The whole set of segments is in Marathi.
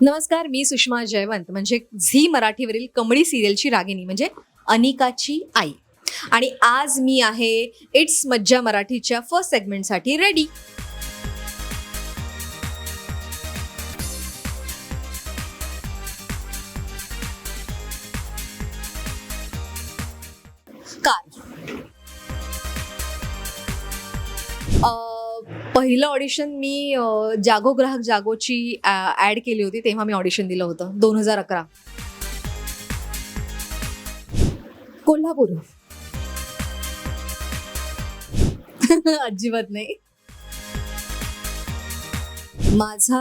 नमस्कार मी सुषमा जयवंत म्हणजे झी मराठीवरील कमळी सिरियलची रागिनी म्हणजे अनिकाची आई. आणि आज मी आहे इट्स मज्जा मराठीच्या फर्स्ट सेगमेंटसाठी रेडी कार पहिलं ऑडिशन मी जागो ग्राहक जागोची ॲड केली होती तेव्हा मी ऑडिशन दिलं होतं दोन हजार अकरा. कोल्हापूर. अजिबात नाही. माझा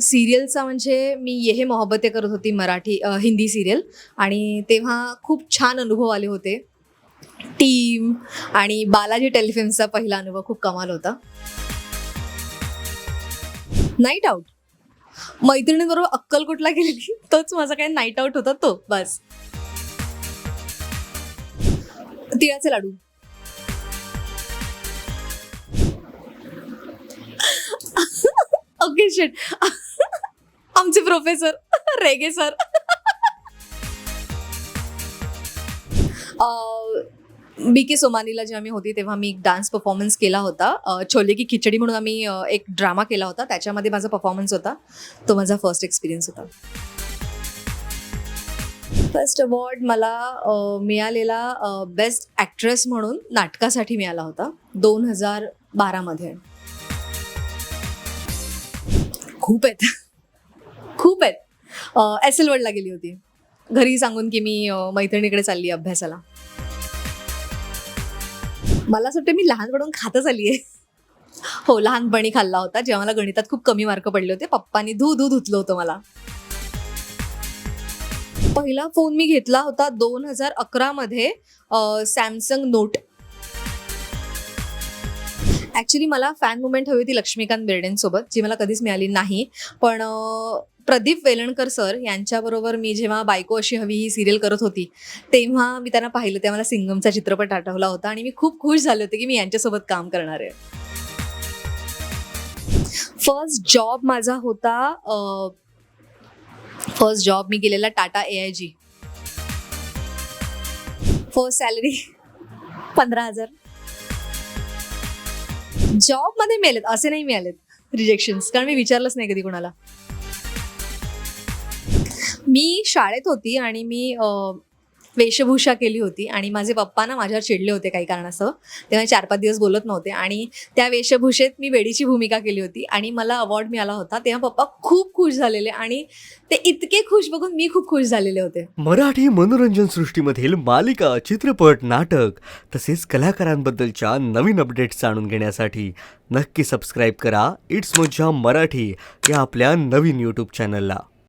सिरियलचा म्हणजे मी ये हे मोहब्बते करत होती मराठी अ, हिंदी सिरियल आणि तेव्हा खूप छान अनुभव आले होते. टीम आणि बालाजी टेलिफिल्मचा पहिला अनुभव खूप कमाल होता. नाईट आउट अक्कल अक्कलकोटला गेलेली? तोच माझा काय नाईट आउट होता तो बस. तिळाचे लाडू. ओके शेट आमचे प्रोफेसर रेगे सर बी के सोमानीला जेव्हा मी होती तेव्हा मी एक डान्स परफॉर्मन्स केला होता. अ, छोले की खिचडी म्हणून आम्ही अ, एक ड्रामा केला होता. त्याच्यामध्ये माझा परफॉर्मन्स होता. तो माझा फर्स्ट एक्सपिरियन्स होता. फर्स्ट अवॉर्ड मला अ, मिळालेला बेस्ट ॲक्ट्रेस म्हणून नाटकासाठी मिळाला होता. दोन हजार बारामध्ये खूप आहेत. खूप आहेत. एस एल वर्डला गेली होती. घरी सांगून की मी अ, मैत्रिणीकडे चालली अभ्यासाला. मला असं वाटतं मी लहानपणून खातच आली आहे हो लहानपणी खाल्ला होता. जेव्हा मला गणितात खूप कमी मार्क पडले होते पप्पानी धू धू धुतलं होतं मला. पहिला फोन मी घेतला होता दोन हजार अकरामध्ये सॅमसंग नोट ॲक्च्युली मला फॅन मुमेंट हवी होती लक्ष्मीकांत बेर्डेंसोबत जी मला कधीच मिळाली नाही. पण प्रदीप वेलणकर सर यांच्याबरोबर मी जेव्हा बायको अशी हवी ही सिरियल करत होती तेव्हा मी त्यांना पाहिलं तेव्हा मला सिंगमचा चित्रपट आठवला होता आणि मी खूप खुश झाले होते की मी यांच्यासोबत काम करणार आहे. फर्स्ट जॉब माझा होता फर्स्ट जॉब मी गेलेला Tata A I G first salary पंधरा हजार. जॉबमध्ये मिळालेत असे नाही मिळालेत रिजेक्शन्स कारण मी विचारलंच नाही कधी कोणाला. मी शाळेत होती आणि मी वेशभूषा केली होती आणि माझे पप्पा ना माझ्यावर चिडले होते काही कारणासह तेव्हा चार पाच दिवस बोलत नव्हते आणि त्या वेशभूषेत मी वेडीची भूमिका केली होती आणि मला अवॉर्ड मिळाला होता. तेव्हा पप्पा खूप खुश झालेले आणि ते इतके खुश बघून मी खूप खुश झालेले होते. मराठी मनोरंजन सृष्टीमधील मालिका चित्रपट नाटक तसेच कलाकारांबद्दलच्या नवीन अपडेट्स जाणून घेण्यासाठी नक्की सबस्क्राईब करा. इट्स मज्जा मराठी या आपल्या नवीन यूट्यूब चॅनलला